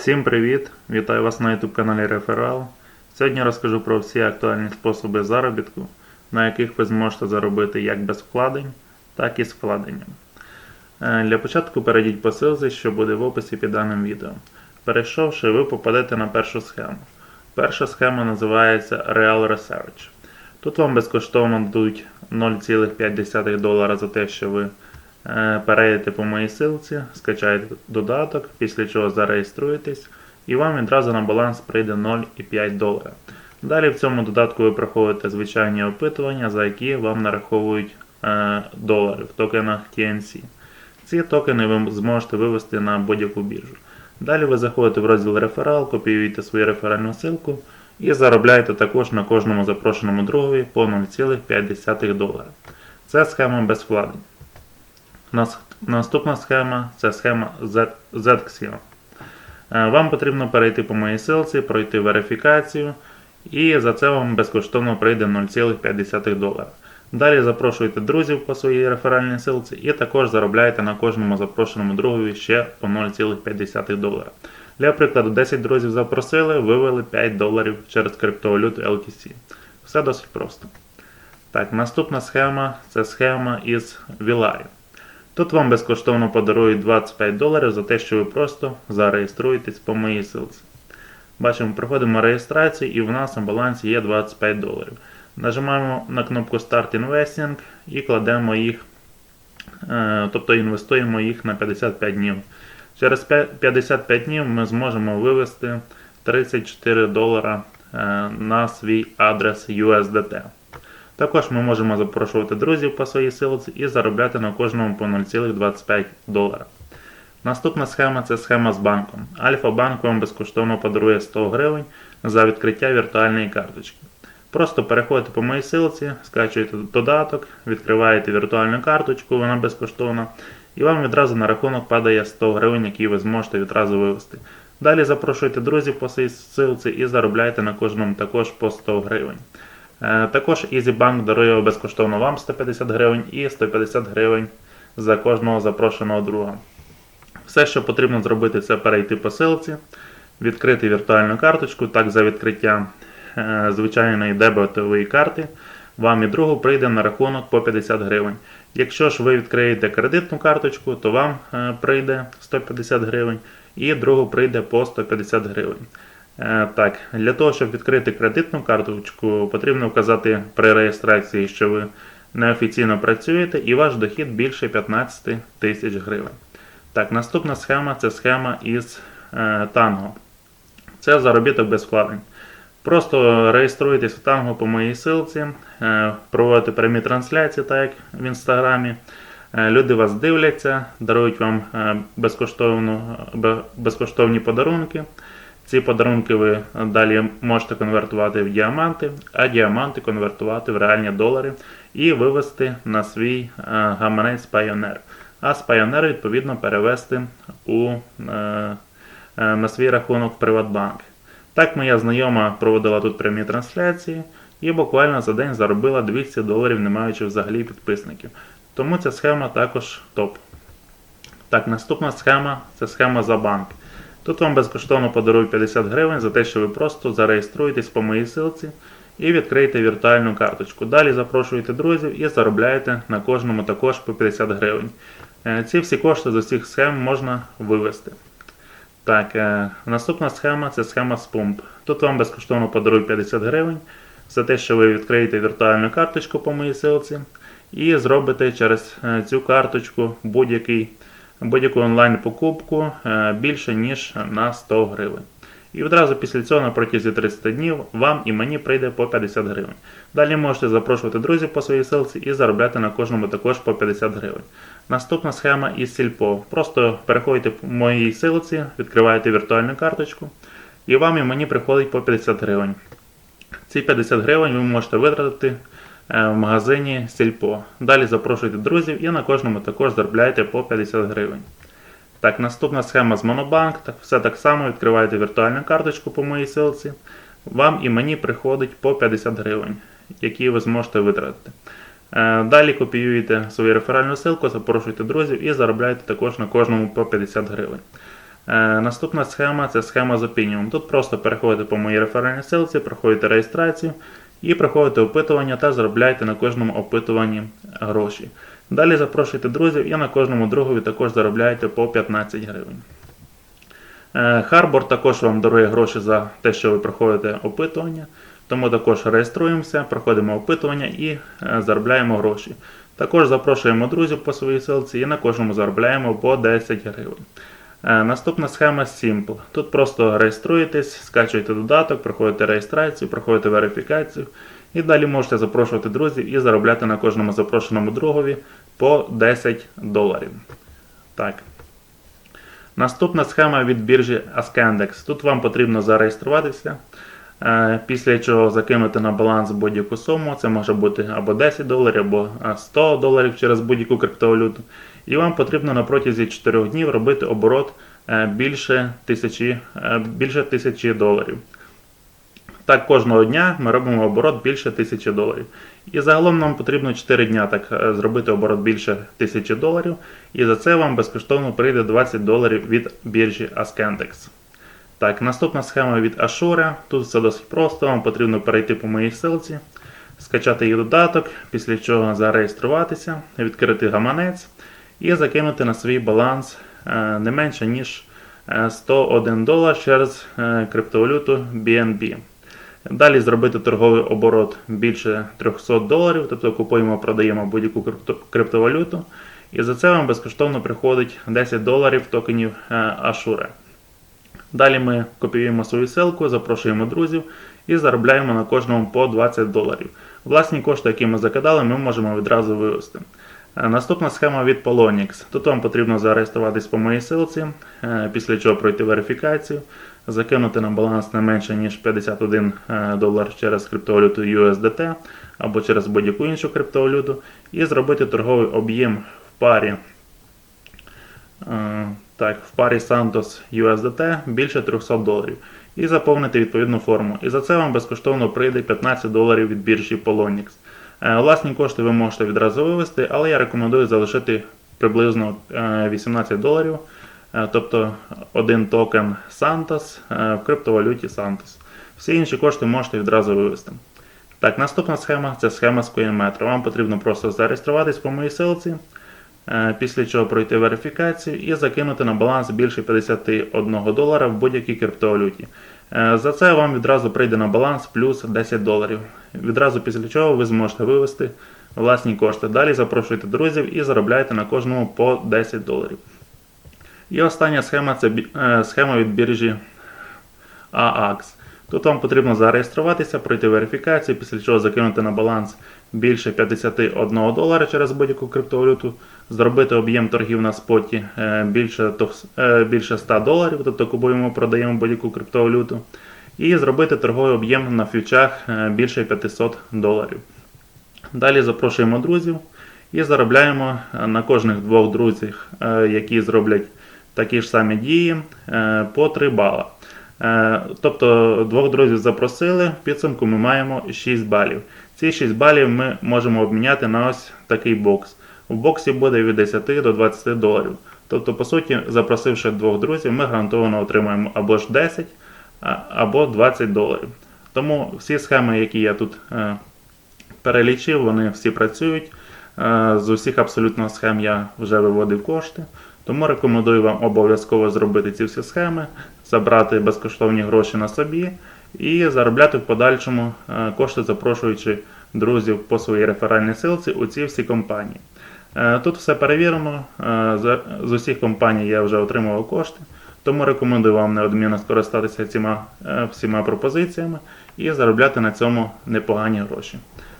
Всім привіт! Вітаю вас на YouTube каналі Реферал. Сьогодні розкажу про всі актуальні способи заробітку, на яких ви зможете заробити як без вкладень, так і з вкладенням. Е, Для початку перейдіть по ссылці, що буде в описі під даним відео. Перейшовши, ви попадете на першу схему. Перша схема називається Real Research. Тут вам безкоштовно дадуть 0,5 долара за те, що ви перейдете по моїй ссылці, скачаєте додаток, після чого зареєструєтесь, і вам відразу на баланс прийде 0,5 долара. Далі в цьому додатку ви проходите звичайні опитування, за які вам нараховують е, долари в токенах TNC. Ці токени ви зможете вивести на будь-яку біржу. Далі ви заходите в розділ реферал, копіюєте свою реферальну ссылку і заробляєте також на кожному запрошеному другові по 0,5 долара. Це схема без вкладень. Нас- Наступна схема це схема ZXIO. Е, Вам потрібно перейти по моїй ссылці, пройти верифікацію, і за це вам безкоштовно прийде 0,5 долара. Далі запрошуйте друзів по своїй реферальній ссылці і також заробляєте на кожному запрошеному другові ще по 0,5 долара. Для прикладу, 10 друзів запросили, вивели 5 доларів через криптовалюту LTC. Все досить просто. Так, наступна схема це схема із Vilari. Тут вам безкоштовно подарують 25 доларів за те, що ви просто зареєструєтесь по моїй ссылці. Бачимо, проходимо реєстрацію і в нас на балансі є 25 доларів. Нажимаємо на кнопку Start Investing і кладемо їх, е, тобто інвестуємо їх на 55 днів. Через 55 днів ми зможемо вивести 34 долара е, на свій адрес USDT. Також ми можемо запрошувати друзів по своїй силці і заробляти на кожному по 0,25 долара. Наступна схема це схема з банком. Альфа-банк вам безкоштовно подарує 100 гривень за відкриття віртуальної карточки. Просто переходите по моїй силці, скачуєте додаток, відкриваєте віртуальну карточку, вона безкоштовна, і вам відразу на рахунок падає 100 гривень, які ви зможете відразу вивести. Далі запрошуйте друзів по своїй силці і заробляйте на кожному також по 100 гривень. Е, Також EasyBank дарує безкоштовно вам 150 гривень і 150 гривень за кожного запрошеного друга. Все, що потрібно зробити, це перейти по ссылці, відкрити віртуальну карточку, так за відкриття е, звичайної дебетової карти. Вам і другу прийде на рахунок по 50 гривень. Якщо ж ви відкриєте кредитну карточку, то вам е, прийде 150 гривень і другу прийде по 150 гривень. Е, Так, для того, щоб відкрити кредитну карточку, потрібно вказати при реєстрації, що ви неофіційно працюєте і ваш дохід більше 15 тисяч гривень. Так, наступна схема це схема із е, Tango. Це заробіток без вкладень. Просто реєструєтесь в Tango по моїй ссылці, е, проводите прямі трансляції, так як в інстаграмі. Люди вас дивляться, дарують вам безкоштовну, бе- безкоштовні подарунки. Ці подарунки ви далі можете конвертувати в діаманти, а діаманти конвертувати в реальні долари і вивести на свій е, гаманець Pioneer. А з Pioneer, відповідно, перевести у, е, е, на свій рахунок Приватбанк. Так моя знайома проводила тут прямі трансляції і буквально за день заробила 200 доларів, не маючи взагалі підписників. Тому ця схема також топ. Так, наступна схема це схема за банк. Тут вам безкоштовно подарують 50 гривень за те, що ви просто зареєструєтесь по моїй ссылці і відкриєте віртуальну карточку. Далі запрошуєте друзів і заробляєте на кожному також по 50 гривень. Е, Ці всі кошти з усіх схем можна вивести. Так, е, наступна схема це схема з пумп. Тут вам безкоштовно подарують 50 гривень за те, що ви відкриєте віртуальну карточку по моїй ссылці і зробите через е, цю карточку будь-який будь-яку онлайн-покупку е, більше, ніж на 100 гривень. І одразу після цього на протязі 30 днів вам і мені прийде по 50 гривень. Далі можете запрошувати друзів по своїй ссылці і заробляти на кожному також по 50 гривень. Наступна схема із Сільпо. Просто переходите по моїй ссылці, відкриваєте віртуальну карточку, і вам і мені приходить по 50 гривень. Ці 50 гривень ви можете витратити в магазині Сільпо. Далі запрошуйте друзів і на кожному також заробляєте по 50 гривень. Так, наступна схема з Monobank. Так, все так само відкриваєте віртуальну карточку по моїй ссылці. Вам і мені приходить по 50 гривень, які ви зможете витратити. Е, Далі копіюєте свою реферальну ссылку, запрошуєте друзів і заробляєте також на кожному по 50 гривень. Е, Наступна схема це схема з Opinium. Тут просто переходите по моїй реферальній ссылці, проходите реєстрацію і проходите опитування та заробляєте на кожному опитуванні гроші. Далі запрошуйте друзів і на кожному другові також заробляєте по 15 гривень. Е, Харбор також вам дарує гроші за те, що ви проходите опитування. Тому також реєструємося, проходимо опитування і е, заробляємо гроші. Також запрошуємо друзів по своїй ссылці і на кожному заробляємо по 10 гривень. Е, Наступна схема Simple. Тут просто реєструєтесь, скачуєте додаток, проходите реєстрацію, проходите верифікацію і далі можете запрошувати друзів і заробляти на кожному запрошеному другові по 10 доларів. Так. Наступна схема від біржі Ascendex. Тут вам потрібно зареєструватися, після чого закинути на баланс будь-яку суму. Це може бути або 10 доларів, або е, 100 доларів через будь-яку криптовалюту. І вам потрібно на протязі 4 днів робити оборот е, більше тисячі, е, більше тисячі доларів. Так, кожного дня ми робимо оборот більше 1000 доларів. І загалом нам потрібно 4 дня так е, зробити оборот більше 1000 доларів. І за це вам безкоштовно прийде 20 доларів від біржі Ascendex. Так, наступна схема від Ashura. Тут все досить просто. Вам потрібно перейти по моїй ссылці, скачати її додаток, після чого зареєструватися, відкрити гаманець і закинути на свій баланс е, не менше, ніж е, 101 долар через е, криптовалюту BNB. Далі зробити торговий оборот більше 300 доларів, тобто купуємо, продаємо будь-яку криптовалюту. І за це вам безкоштовно приходить 10 доларів токенів е, Ashura. Далі ми копіюємо свою ссылку, запрошуємо друзів і заробляємо на кожному по 20 доларів. Власні кошти, які ми закидали, ми можемо відразу вивести. Е, Наступна схема від Polonix. Тут вам потрібно зареєструватись по моїй ссылці, е, після чого пройти верифікацію, закинути на баланс не менше ніж 51 е, долар через криптовалюту USDT або через будь-яку іншу криптовалюту, і зробити торговий об'єм в парі. Е, Так, в парі Santos USDT більше 300 доларів. І заповнити відповідну форму. І за це вам безкоштовно прийде 15 доларів від біржі Polonix. Е, Власні кошти ви можете відразу вивести, але я рекомендую залишити приблизно е, 18 доларів, е, тобто один токен Santos е, в криптовалюті Santos. Всі інші кошти можете відразу вивести. Так, наступна схема це схема з CoinMetro. Вам потрібно просто зареєструватись по моїй ссылці, е, після чого пройти верифікацію і закинути на баланс більше 51 долара в будь-якій криптовалюті. Е, За це вам відразу прийде на баланс плюс 10 доларів. Відразу після чого ви зможете вивести власні кошти. Далі запрошуйте друзів і заробляйте на кожному по 10 доларів. І остання схема це е, схема від біржі AAX. Тут вам потрібно зареєструватися, пройти верифікацію, після чого закинути на баланс більше 51 долара через будь-яку криптовалюту, зробити об'єм торгів на споті е, більше, е, більше 100 доларів, тобто купуємо, продаємо будь-яку криптовалюту, і зробити торговий об'єм на фьючах е, більше 500 доларів. Далі запрошуємо друзів і заробляємо на кожних двох друзів, які зроблять такі ж самі дії, по 3 бала. Е, Тобто двох друзів запросили, в підсумку ми маємо 6 балів. Ці 6 балів ми можемо обміняти на ось такий бокс. У боксі буде від 10 до 20 доларів. Тобто, по суті, запросивши двох друзів, ми гарантовано отримаємо або ж 10, або 20 доларів. Тому всі схеми, які я тут е, перелічив, вони всі працюють. Е, З усіх абсолютно схем я вже виводив кошти. Тому рекомендую вам обов'язково зробити ці всі схеми, забрати безкоштовні гроші на собі і заробляти в подальшому е, кошти, запрошуючи друзів по своїй реферальній силці у ці всі компанії. Е, Тут все перевірено. е, з- усіх компаній я вже отримував кошти, тому рекомендую вам неодмінно скористатися е, всіма пропозиціями і заробляти на цьому непогані гроші.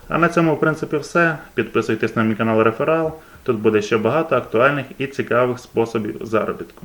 А на цьому, в принципі, все. Підписуйтесь на мій канал Реферал. Тут буде ще багато актуальних і цікавих способів заробітку.